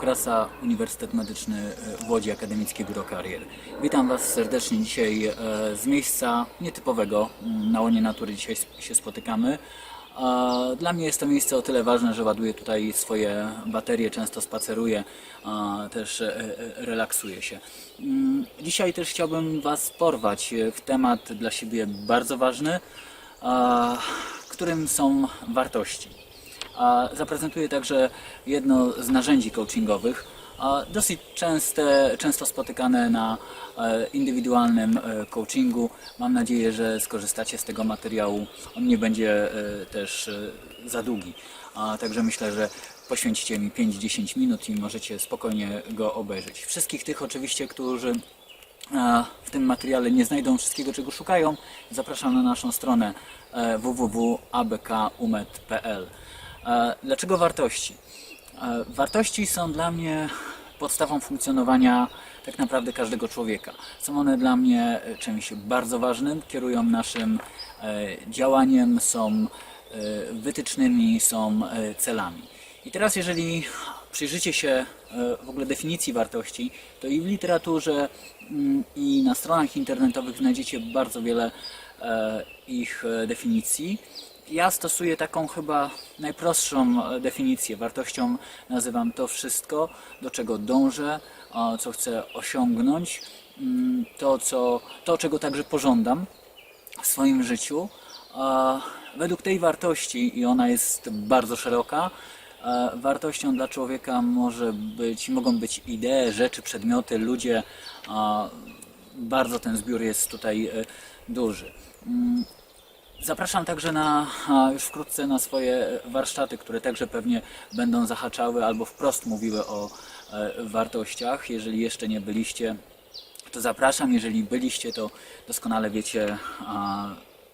Okrasa, Uniwersytet Medyczny e, w Łodzi, Akademickie Biuro Karier. Witam Was serdecznie dzisiaj e, z miejsca nietypowego. Mm, Na łonie natury dzisiaj się spotykamy. Dla mnie jest to miejsce o tyle ważne, że ładuję tutaj swoje baterie, często spaceruję, też e, relaksuję się. Mm, Dzisiaj też chciałbym Was porwać w temat dla siebie bardzo ważny, którym są wartości. Zaprezentuję także jedno z narzędzi coachingowych, dosyć częste, często spotykane na e, indywidualnym e, coachingu. Mam nadzieję, że skorzystacie z tego materiału. On nie będzie e, też za długi. Także myślę, że poświęcicie mi 5-10 minut i możecie spokojnie go obejrzeć. Wszystkich tych oczywiście, którzy w tym materiale nie znajdą wszystkiego, czego szukają, zapraszam na naszą stronę www.abkumet.pl. Dlaczego wartości? Wartości są dla mnie podstawą funkcjonowania tak naprawdę każdego człowieka. Są one dla mnie e, czymś bardzo ważnym, kierują naszym e, działaniem, są e, wytycznymi, są celami. I teraz jeżeli przyjrzycie się w ogóle definicji wartości, to i w literaturze, mm, i na stronach internetowych znajdziecie bardzo wiele ich definicji. Ja stosuję taką chyba najprostszą e, definicję. Wartością nazywam to wszystko, do czego dążę, co chcę osiągnąć, mm, to, co, to czego także pożądam w swoim życiu. Według tej wartości, i ona jest bardzo szeroka, e, wartością dla człowieka może być, mogą być idee, rzeczy, przedmioty, ludzie. Bardzo ten zbiór jest tutaj e, duży. Zapraszam także na, już wkrótce na swoje warsztaty, które także pewnie będą zahaczały albo wprost mówiły o e, wartościach. Jeżeli jeszcze nie byliście, to zapraszam. Jeżeli byliście, to doskonale wiecie,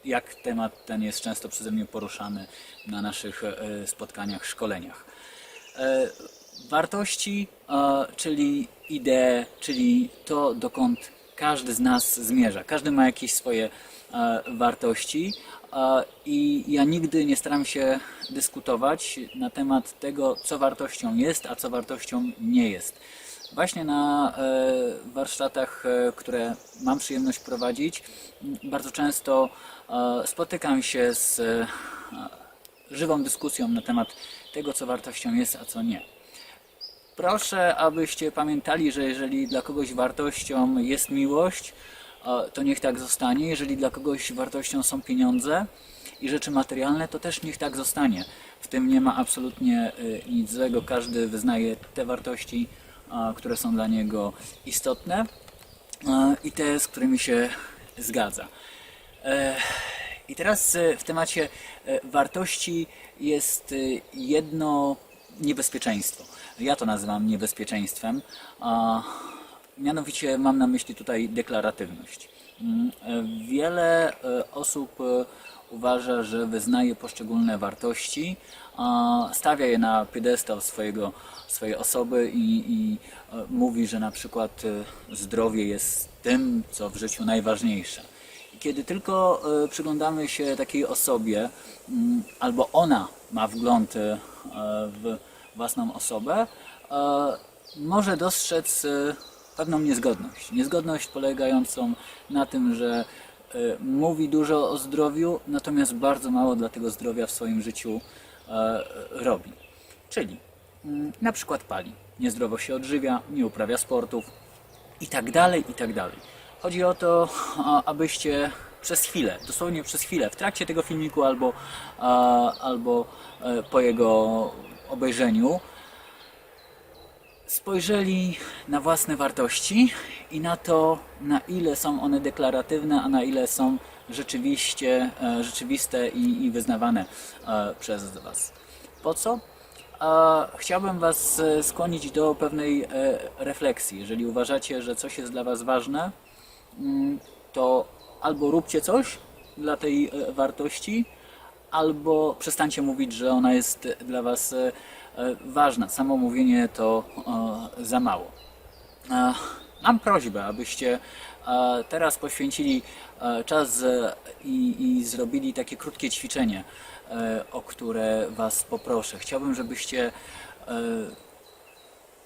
jak temat ten jest często przeze mnie poruszany na naszych e, spotkaniach, szkoleniach. E, Wartości, czyli idee, czyli to, dokąd każdy z nas zmierza. Każdy ma jakieś swoje e, wartości e, i ja nigdy nie staram się dyskutować na temat tego, co wartością jest, a co wartością nie jest. Właśnie na e, warsztatach, które mam przyjemność prowadzić, bardzo często spotykam się z żywą dyskusją na temat tego, co wartością jest, a co nie. Proszę, abyście pamiętali, że jeżeli dla kogoś wartością jest miłość, e, to niech tak zostanie. Jeżeli dla kogoś wartością są pieniądze i rzeczy materialne, to też niech tak zostanie. W tym nie ma absolutnie e, nic złego. Każdy wyznaje te wartości, e, które są dla niego istotne i te, z którymi się zgadza. I teraz w temacie wartości jest jedno niebezpieczeństwo. Ja to nazywam niebezpieczeństwem, a mianowicie mam na myśli tutaj deklaratywność. Mm, e, Wiele e, osób e, uważa, że wyznaje poszczególne wartości, stawia je na piedestał swojego, swojej osoby i, i mówi, że na przykład zdrowie jest tym, co w życiu najważniejsze. Kiedy tylko przyglądamy się takiej osobie, mm, albo ona ma wgląd w własną osobę, e, może dostrzec e, pewną niezgodność. Niezgodność polegającą na tym, że e, mówi dużo o zdrowiu, natomiast bardzo mało dla tego zdrowia w swoim życiu e, robi. Czyli mm, na przykład pali, niezdrowo się odżywia, nie uprawia sportów, i tak dalej, i tak. Chodzi o to, abyście przez chwilę, dosłownie przez chwilę, w trakcie tego filmiku albo, a, albo e, po jego obejrzeniu, spojrzeli na własne wartości i na to, na ile są one deklaratywne, a na ile są rzeczywiście, e, rzeczywiste i, i wyznawane e, przez Was. Po co? Chciałbym Was skłonić do pewnej refleksji. Jeżeli uważacie, że coś jest dla Was ważne, mm, to albo róbcie coś dla tej e, wartości, albo przestańcie mówić, że ona jest dla Was e, e, ważna. Samo mówienie to e, za mało. E, Mam prośbę, abyście e, teraz poświęcili e, czas e, i, i zrobili takie krótkie ćwiczenie, e, o które Was poproszę. Chciałbym, żebyście e,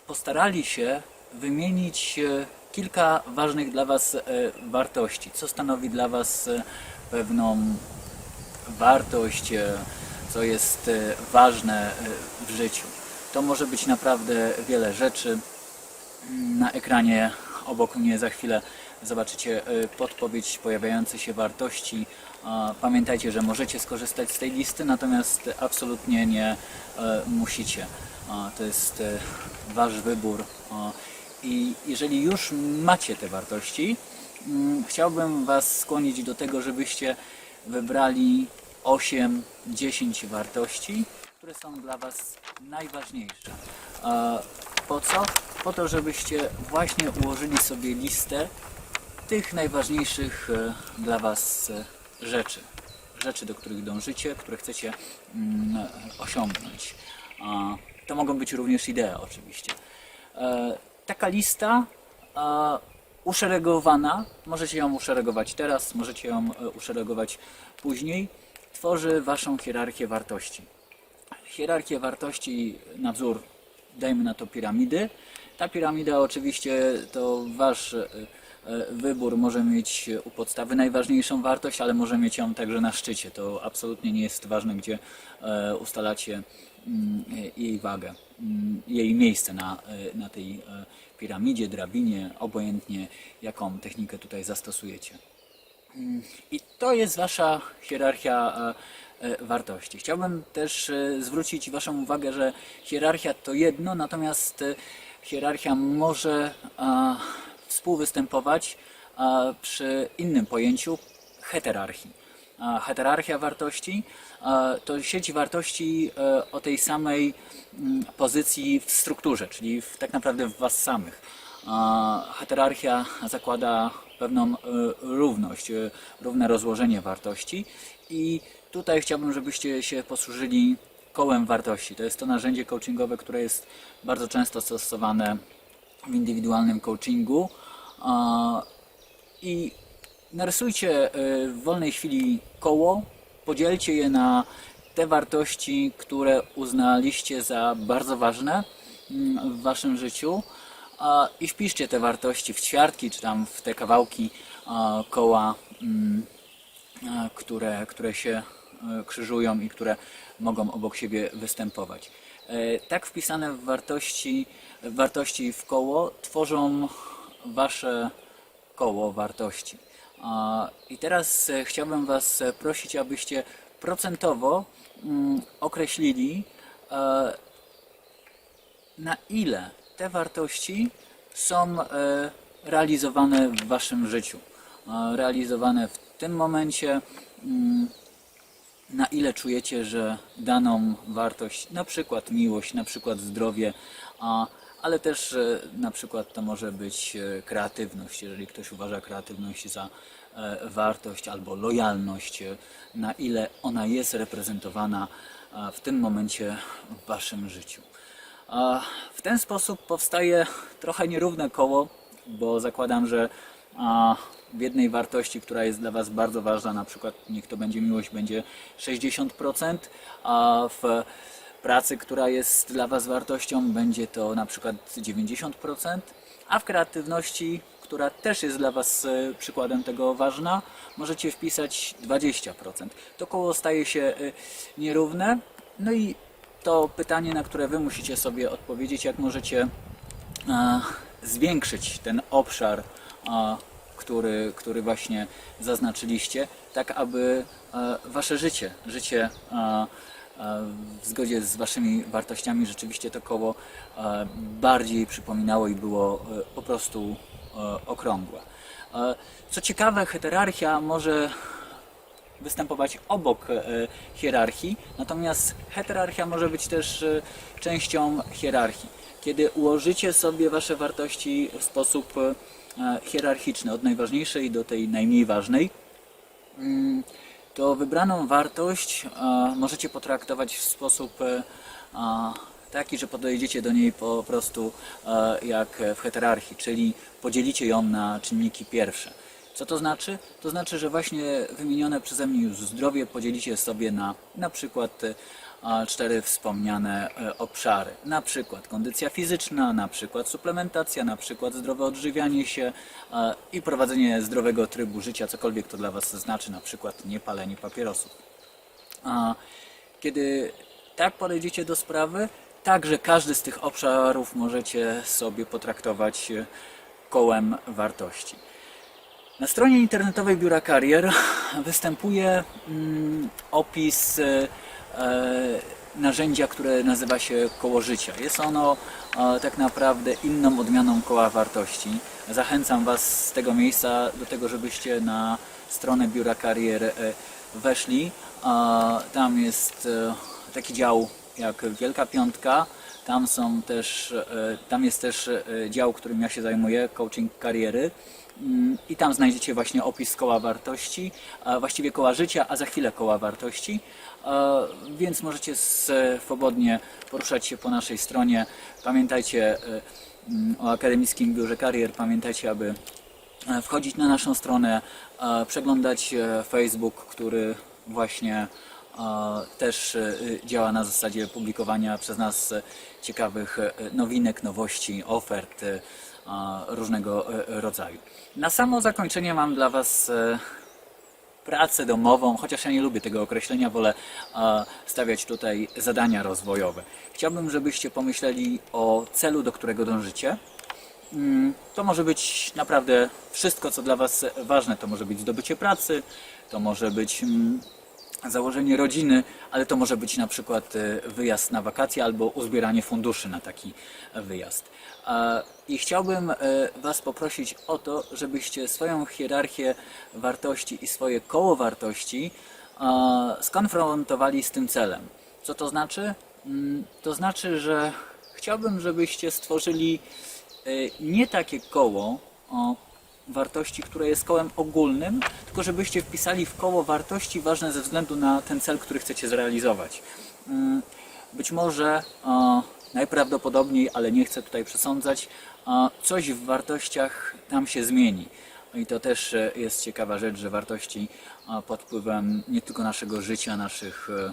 postarali się wymienić e, kilka ważnych dla Was e, wartości, co stanowi dla Was e, pewną wartość, e, co jest ważne w życiu. To może być naprawdę wiele rzeczy. Na ekranie obok mnie za chwilę zobaczycie podpowiedź pojawiające się wartości. Pamiętajcie, że możecie skorzystać z tej listy, natomiast absolutnie nie musicie. To jest Wasz wybór. I jeżeli już macie te wartości, mm, chciałbym Was skłonić do tego, żebyście wybrali 8-10 wartości, które są dla Was najważniejsze. Po co? Po to, żebyście właśnie ułożyli sobie listę tych najważniejszych e, dla Was e, rzeczy. Rzeczy, do których dążycie, które chcecie mm, osiągnąć. To mogą być również idee, oczywiście. Taka lista e, uszeregowana, możecie ją uszeregować teraz, możecie ją e, uszeregować później, tworzy Waszą hierarchię wartości. Hierarchię wartości na wzór, dajmy na to piramidy. Ta piramida oczywiście to wasz e, e, wybór. Może mieć u podstawy najważniejszą wartość, ale może mieć ją także na szczycie. To absolutnie nie jest ważne, gdzie ustalacie jej wagę, mm, jej miejsce na, e, na tej e, piramidzie, drabinie, obojętnie jaką technikę tutaj zastosujecie. I to jest Wasza hierarchia e, wartości. Chciałbym też zwrócić Waszą uwagę, że hierarchia to jedno, natomiast hierarchia może współwystępować przy innym pojęciu heterarchii. A Heterarchia wartości e, to sieć wartości e, o tej samej mm, pozycji w strukturze, czyli w, tak naprawdę w Was samych. Heterarchia zakłada pewną e, równość, e, równe rozłożenie wartości i tutaj chciałbym, żebyście się posłużyli kołem wartości. To jest to narzędzie coachingowe, które jest bardzo często stosowane w indywidualnym coachingu. I narysujcie y, w wolnej chwili koło, podzielcie je na te wartości, które uznaliście za bardzo ważne mm, w waszym życiu i wpiszcie te wartości w ćwiartki, czy tam w te kawałki koła, mm, które, które się e, krzyżują i które mogą obok siebie występować. E, Tak wpisane w wartości, wartości w koło tworzą wasze koło wartości. I teraz e, chciałbym Was e, prosić, abyście procentowo mm, określili, e, na ile te wartości są realizowane w Waszym życiu. Realizowane w tym momencie, mm, na ile czujecie, że daną wartość, na przykład miłość, na przykład zdrowie, ale też na przykład to może być kreatywność, jeżeli ktoś uważa kreatywność za wartość albo lojalność, e, na ile ona jest reprezentowana e, w tym momencie w Waszym życiu. W ten sposób powstaje trochę nierówne koło, bo zakładam, że w jednej wartości, która jest dla Was bardzo ważna, na przykład niech to będzie miłość, będzie 60%, a w pracy, która jest dla Was wartością, będzie to na przykład 90%, a w kreatywności, która też jest dla Was e, przykładem tego ważna, możecie wpisać 20%. To koło staje się e, nierówne, no i to pytanie, na które Wy musicie sobie odpowiedzieć, jak możecie zwiększyć ten obszar, który, który właśnie zaznaczyliście, tak aby e, Wasze życie, życie w zgodzie z Waszymi wartościami rzeczywiście to koło bardziej przypominało i było po prostu okrągłe. E, Co ciekawe, heterarchia może występować obok e, hierarchii, natomiast heterarchia może być też e, częścią hierarchii. Kiedy ułożycie sobie wasze wartości w sposób e, hierarchiczny, od najważniejszej do tej najmniej ważnej, mm, to wybraną wartość e, możecie potraktować w sposób e, taki, że podejdziecie do niej po prostu e, jak w heterarchii, czyli podzielicie ją na czynniki pierwsze. Co to znaczy? To znaczy, że właśnie wymienione przeze mnie już zdrowie podzielicie sobie na na przykład a, cztery wspomniane e, obszary. Na przykład kondycja fizyczna, na przykład suplementacja, na przykład zdrowe odżywianie się i prowadzenie zdrowego trybu życia, cokolwiek to dla Was znaczy, na przykład niepalenie papierosów. Kiedy tak podejdziecie do sprawy, także każdy z tych obszarów możecie sobie potraktować e, kołem wartości. Na stronie internetowej Biura Karier występuje mm, opis e, e, narzędzia, które nazywa się koło życia. Jest ono tak naprawdę inną odmianą koła wartości. Zachęcam Was z tego miejsca do tego, żebyście na stronę Biura Karier weszli. Tam jest taki dział jak Wielka Piątka. Tam są też, e, tam jest też e, dział, którym ja się zajmuję, coaching kariery. Mm, I tam znajdziecie właśnie opis koła wartości, właściwie koła życia, a za chwilę koła wartości. E, Więc możecie swobodnie poruszać się po naszej stronie. Pamiętajcie mm, o Akademickim Biurze Karier, pamiętajcie, aby wchodzić na naszą stronę, przeglądać Facebook, który właśnie też e, działa na zasadzie publikowania przez nas e, ciekawych e, nowinek, nowości, ofert różnego rodzaju. Na samo zakończenie mam dla Was pracę domową, chociaż ja nie lubię tego określenia, wolę stawiać tutaj zadania rozwojowe. Chciałbym, żebyście pomyśleli o celu, do którego dążycie. Mm, To może być naprawdę wszystko, co dla Was ważne. To może być zdobycie pracy, to może być mm, założenie rodziny, ale to może być na przykład e, wyjazd na wakacje albo uzbieranie funduszy na taki wyjazd. E, I chciałbym e, Was poprosić o to, żebyście swoją hierarchię wartości i swoje koło wartości skonfrontowali z tym celem. Co to znaczy? Mm, To znaczy, że chciałbym, żebyście stworzyli nie takie koło wartości, które jest kołem ogólnym, tylko żebyście wpisali w koło wartości ważne ze względu na ten cel, który chcecie zrealizować. Mm, Być może najprawdopodobniej, ale nie chcę tutaj przesądzać, coś w wartościach tam się zmieni. I to też e, jest ciekawa rzecz, że wartości pod wpływem nie tylko naszego życia, naszych e,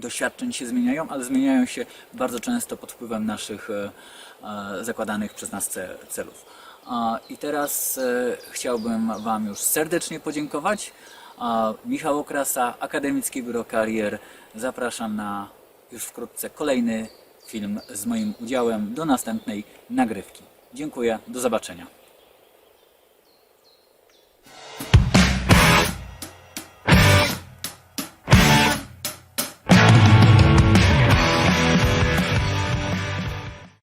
doświadczeń się zmieniają, ale zmieniają się bardzo często pod wpływem naszych e, zakładanych przez nas ce- celów. I teraz e, chciałbym Wam już serdecznie podziękować. Michał Okrasa, Akademickie Biuro Karier. Zapraszam na już wkrótce kolejny film z moim udziałem do następnej nagrywki. Dziękuję, do zobaczenia.